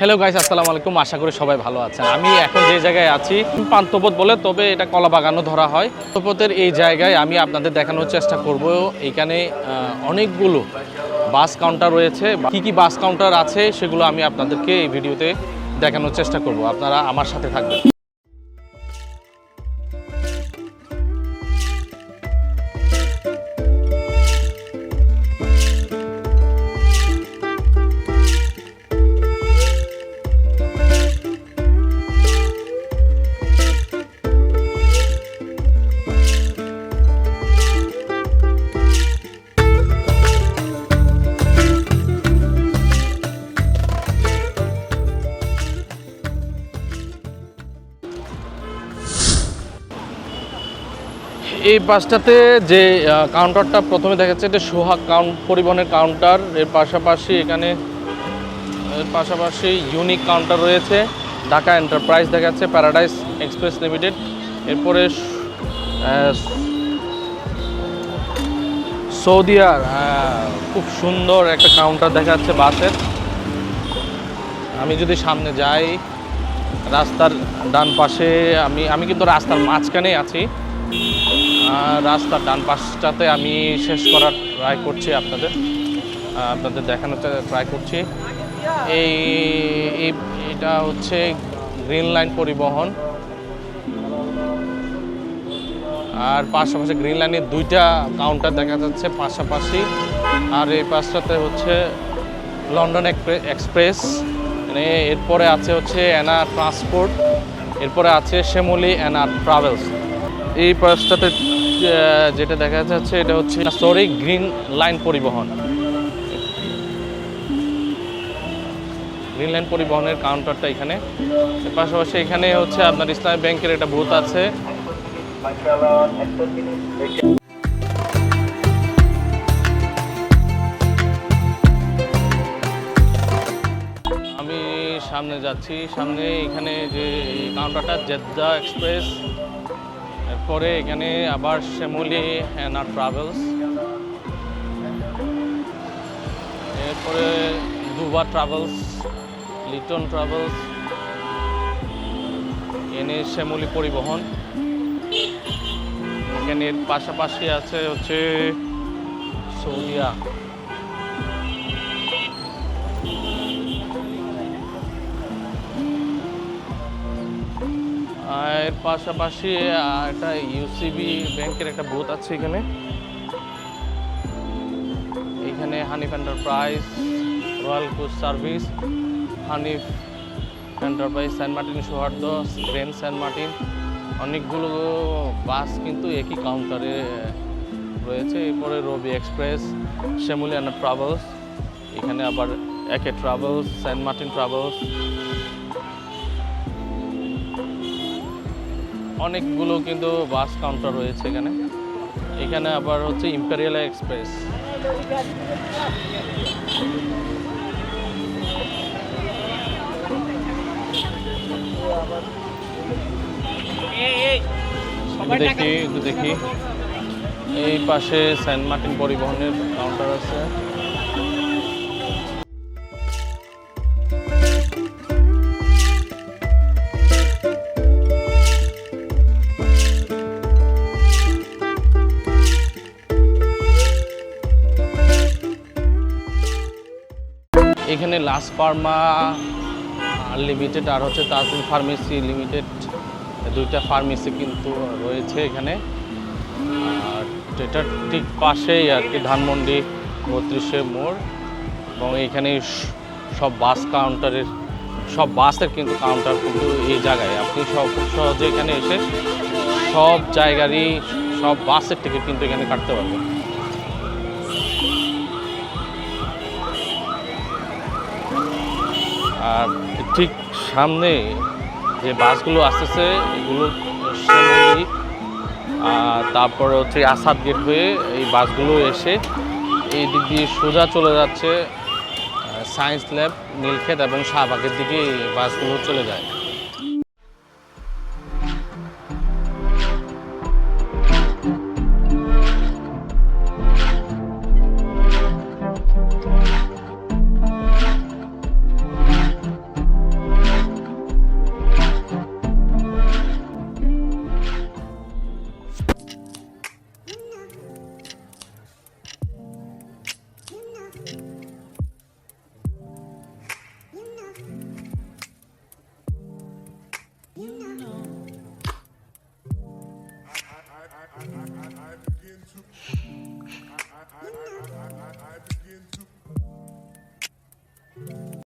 Hello guys আসসালামু আলাইকুম। আশা করি সবাই ভালো আছেন। আমি এখন যে জায়গায় আছি পান্তপথ বলে, তবে এটা কলা বাগানও ধরা হয়। পান্তপথের এই জায়গায় আমি আপনাদের দেখানোর চেষ্টা করব। এখানে অনেকগুলো বাস কাউন্টার রয়েছে। কি কি বাস কাউন্টার আছে, সেগুলো আমি আপনাদেরকে এই ভিডিওতে দেখানোর চেষ্টা করব। আপনারা আমার সাথে থাকবেন। এই বাসটাতে যে কাউন্টারটা প্রথমে দেখা যাচ্ছে এটা সোহাগ কাউন্ট পরিবহনের কাউন্টার এর পাশাপাশি এখানে, এর পাশাপাশি ইউনিক কাউন্টার রয়েছে। ঢাকা এন্টারপ্রাইজ দেখা যাচ্ছে প্যারাডাইস এক্সপ্রেস লিমিটেড এরপরে সৌদিয়ার খুব সুন্দর একটা কাউন্টার দেখা যাচ্ছে বাসের। আমি যদি সামনে যাই, রাস্তার ডান পাশে, আমি আমি কিন্তু রাস্তার মাঝখানেই আছি। রাস্তার ডান পাশটাতে আমি শেষ করার ট্রাই করছি আপনাদের। আপনাদের দেখানোর ট্রাই করছি। এই এটা হচ্ছে গ্রিন লাইন পরিবহন। আর পাশাপাশি গ্রিন লাইনের দুইটা কাউন্টার দেখা যাচ্ছে পাশাপাশি। আর এই পাশটাতে হচ্ছে লন্ডন এক্সপ্রে- এক্সপ্রেস মানে এরপরে আছে হচ্ছে অ্যানা ট্রান্সপোর্ট এরপরে আছে শ্যামলি অ্যানা ট্রাভেলস এই পাশটাতে যেটা দেখা যাচ্ছে এটা হচ্ছে সরি গ্রিন লাইন পরিবহন। গ্রিন লাইন পরিবহনের কাউন্টারটা এখানে। পাশাপাশি এখানে হচ্ছে আপনার ইসলামী ব্যাংকের একটা বুথ আছে। আমি সামনে যাচ্ছি। সামনে এখানে যে কাউন্টারটা, জেদ্দা এক্সপ্রেস। এরপরে এখানে আবার শ্যামলি হ্যানা ট্রাভেলস এরপরে দুবা ট্রাভেলস লিটন ট্রাভেলস এনে শ্যামলি পরিবহন। এখানে পাশাপাশি আছে হচ্ছে সৌদিয়া। এর পাশাপাশি একটা ইউসিবি ব্যাংকের একটা বুথ আছে এখানে। এখানে Hanif enterprise royal coach service Hanif enterprise saint Martin Souhardya green saint Martin অনেকগুলো বাস কিন্তু একই কাউন্টারে রয়েছে। এরপরে রবি এক্সপ্রেস শ্যামলিয়ানা ট্রাভেলস এখানে আবার একে ট্রাভেলস সেন্ট মার্টিন ট্রাভেলস অনেকগুলো কিন্তু বাস কাউন্টার রয়েছে এখানে। এখানে আবার হচ্ছে ইম্পেরিয়াল এক্সপ্রেস দেখি একটু দেখি। এই পাশে সেন্ট মার্টিন পরিবহনের কাউন্টার আছে। এখানে লাস ফার্মা লিমিটেড আর হচ্ছে তাজুল ফার্মেসি লিমিটেড, দুইটা ফার্মেসি কিন্তু রয়েছে এখানে। আর এটার ঠিক পাশেই আর কি, ধানমন্ডি, বত্রিশে মোড় এবং এখানে সব বাস কাউন্টারের, সব বাসের কিন্তু কাউন্টার কিন্তু এই জায়গায়। আপনি সব সহজে এখানে এসে সব জায়গারই সব বাসের টিকিট কিন্তু এখানে কাটতে পারবেন। আর ঠিক সামনে যে বাসগুলো আসতেছে, এগুলো তারপর হচ্ছে আসাদ গেট হয়ে এই বাসগুলো এসে এই দিক দিয়ে সোজা চলে যাচ্ছে সায়েন্স ল্যাব নীলক্ষেত এবং শাহবাগের দিকে এই বাসগুলো চলে যায়। あっ。